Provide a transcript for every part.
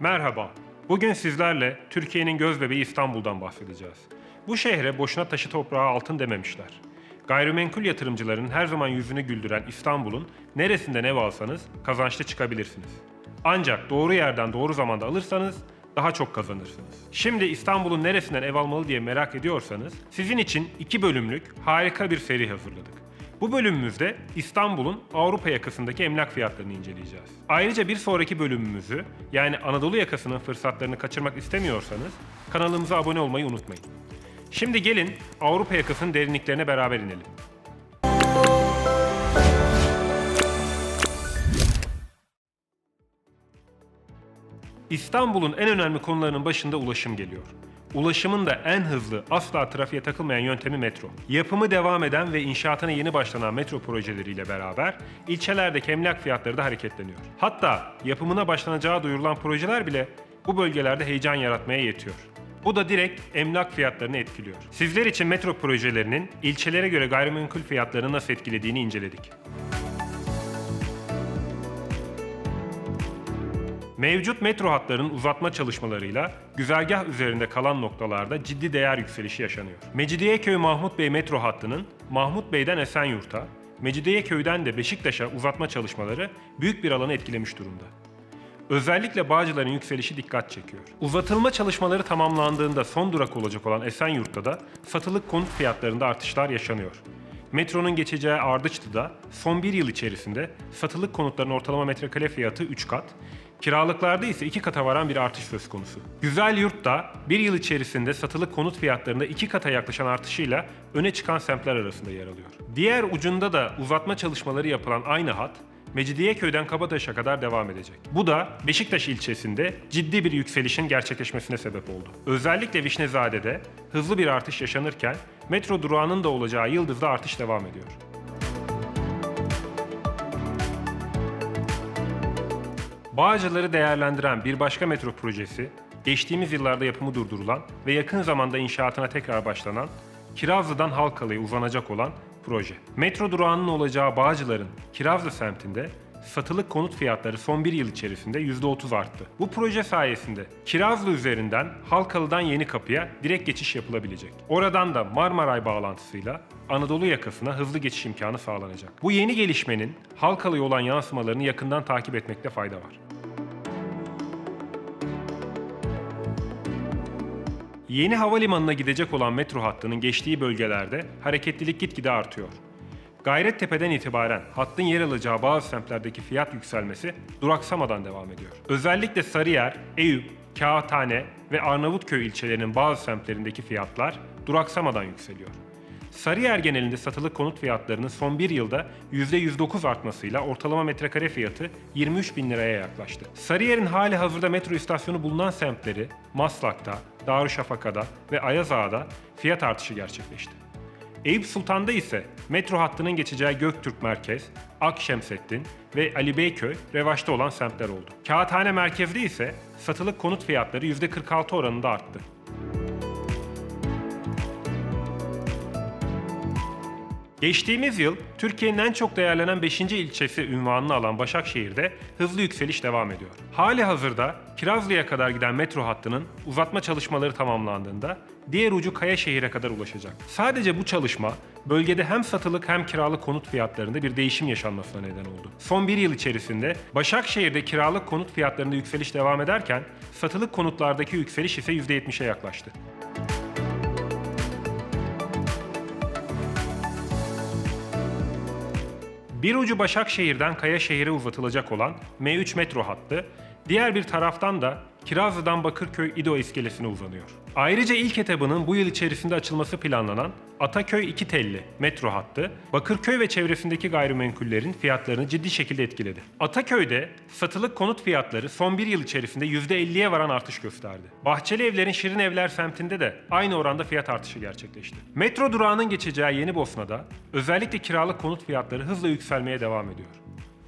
Merhaba. Bugün sizlerle Türkiye'nin gözbebeği İstanbul'dan bahsedeceğiz. Bu şehre boşuna taşı toprağı altın dememişler. Gayrimenkul yatırımcıların her zaman yüzünü güldüren İstanbul'un neresinden ev alsanız kazançlı çıkabilirsiniz. Ancak doğru yerden doğru zamanda alırsanız daha çok kazanırsınız. Şimdi İstanbul'un neresinden ev almalı diye merak ediyorsanız sizin için iki bölümlük harika bir seri hazırladık. Bu bölümümüzde İstanbul'un Avrupa yakasındaki emlak fiyatlarını inceleyeceğiz. Ayrıca bir sonraki bölümümüzü yani Anadolu yakasının fırsatlarını kaçırmak istemiyorsanız kanalımıza abone olmayı unutmayın. Şimdi gelin Avrupa yakasının derinliklerine beraber inelim. İstanbul'un en önemli konularının başında ulaşım geliyor. Ulaşımın da en hızlı, asla trafiğe takılmayan yöntemi metro. Yapımı devam eden ve inşaatına yeni başlanan metro projeleriyle beraber ilçelerdeki emlak fiyatları da hareketleniyor. Hatta yapımına başlanacağı duyurulan projeler bile bu bölgelerde heyecan yaratmaya yetiyor. Bu da direkt emlak fiyatlarını etkiliyor. Sizler için metro projelerinin ilçelere göre gayrimenkul fiyatlarını nasıl etkilediğini inceledik. Mevcut metro hatlarının uzatma çalışmalarıyla güzergah üzerinde kalan noktalarda ciddi değer yükselişi yaşanıyor. Mecidiyeköy Mahmut Bey metro hattının Mahmut Bey'den Esenyurt'a, Mecidiyeköy'den de Beşiktaş'a uzatma çalışmaları büyük bir alanı etkilemiş durumda. Özellikle Bağcılar'ın yükselişi dikkat çekiyor. Uzatılma çalışmaları tamamlandığında son durak olacak olan Esenyurt'ta da satılık konut fiyatlarında artışlar yaşanıyor. Metronun geçeceği Ardıçlı'da son bir yıl içerisinde satılık konutların ortalama metrekare fiyatı 3 kat, kiralıklarda ise 2 kata varan bir artış söz konusu. Güzel Yurt'ta bir yıl içerisinde satılık konut fiyatlarında 2 kata yaklaşan artışıyla öne çıkan semtler arasında yer alıyor. Diğer ucunda da uzatma çalışmaları yapılan aynı hat, Mecidiyeköy'den Kabataş'a kadar devam edecek. Bu da Beşiktaş ilçesinde ciddi bir yükselişin gerçekleşmesine sebep oldu. Özellikle Vişnezade'de hızlı bir artış yaşanırken metro durağının da olacağı Yıldız'da artış devam ediyor. Bağcıları değerlendiren bir başka metro projesi, geçtiğimiz yıllarda yapımı durdurulan ve yakın zamanda inşaatına tekrar başlanan, Kirazlı'dan Halkalı'ya uzanacak olan proje. Metro durağının olacağı Bağcılar'ın Kirazlı semtinde satılık konut fiyatları son bir yıl içerisinde %30 arttı. Bu proje sayesinde Kirazlı üzerinden Halkalı'dan Yeni Kapı'ya direkt geçiş yapılabilecek. Oradan da Marmaray bağlantısıyla Anadolu yakasına hızlı geçiş imkanı sağlanacak. Bu yeni gelişmenin Halkalı'ya olan yansımalarını yakından takip etmekte fayda var. Yeni havalimanına gidecek olan metro hattının geçtiği bölgelerde hareketlilik gitgide artıyor. Gayrettepe'den itibaren hattın yer alacağı bazı semtlerdeki fiyat yükselmesi duraksamadan devam ediyor. Özellikle Sarıyer, Eyüp, Kağıthane ve Arnavutköy ilçelerinin bazı semtlerindeki fiyatlar duraksamadan yükseliyor. Sarıyer genelinde satılık konut fiyatlarının son bir yılda %109 artmasıyla ortalama metrekare fiyatı 23 bin liraya yaklaştı. Sarıyer'in hali hazırda metro istasyonu bulunan semtleri Maslak'ta, Darüşşafaka'da ve Ayazağa'da fiyat artışı gerçekleşti. Eyüp Sultan'da ise metro hattının geçeceği Göktürk Merkez, Akşemsettin ve Ali Beyköy revaçta olan semtler oldu. Kağıthane merkezde ise satılık konut fiyatları %46 oranında arttı. Geçtiğimiz yıl Türkiye'nin en çok değerlenen 5. ilçesi ünvanını alan Başakşehir'de hızlı yükseliş devam ediyor. Hali hazırda Kirazlı'ya kadar giden metro hattının uzatma çalışmaları tamamlandığında diğer ucu Kayaşehir'e kadar ulaşacak. Sadece bu çalışma bölgede hem satılık hem kiralık konut fiyatlarında bir değişim yaşanmasına neden oldu. Son bir yıl içerisinde Başakşehir'de kiralık konut fiyatlarında yükseliş devam ederken satılık konutlardaki yükseliş ise %70'e yaklaştı. Bir ucu Başakşehir'den Kayaşehir'e uzatılacak olan M3 metro hattı, diğer bir taraftan da Kirazlı'dan Bakırköy İdo iskelesine uzanıyor. Ayrıca ilk etabının bu yıl içerisinde açılması planlanan Ataköy 2 telli metro hattı, Bakırköy ve çevresindeki gayrimenkullerin fiyatlarını ciddi şekilde etkiledi. Ataköy'de satılık konut fiyatları son bir yıl içerisinde %50'ye varan artış gösterdi. Bahçeli Evler'in Şirin Evler semtinde de aynı oranda fiyat artışı gerçekleşti. Metro durağının geçeceği Yeni Bosna'da özellikle kiralık konut fiyatları hızla yükselmeye devam ediyor.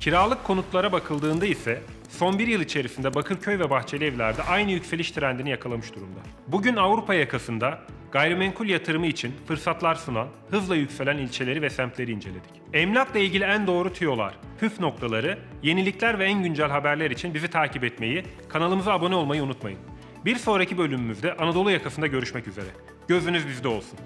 Kiralık konutlara bakıldığında ise son bir yıl içerisinde Bakırköy ve Bahçeli Evler'de aynı yükseliş trendini yakalamış durumda. Bugün Avrupa yakasında gayrimenkul yatırımı için fırsatlar sunan, hızla yükselen ilçeleri ve semtleri inceledik. Emlakla ilgili en doğru tüyolar, püf noktaları, yenilikler ve en güncel haberler için bizi takip etmeyi, kanalımıza abone olmayı unutmayın. Bir sonraki bölümümüzde Anadolu yakasında görüşmek üzere. Gözünüz bizde olsun.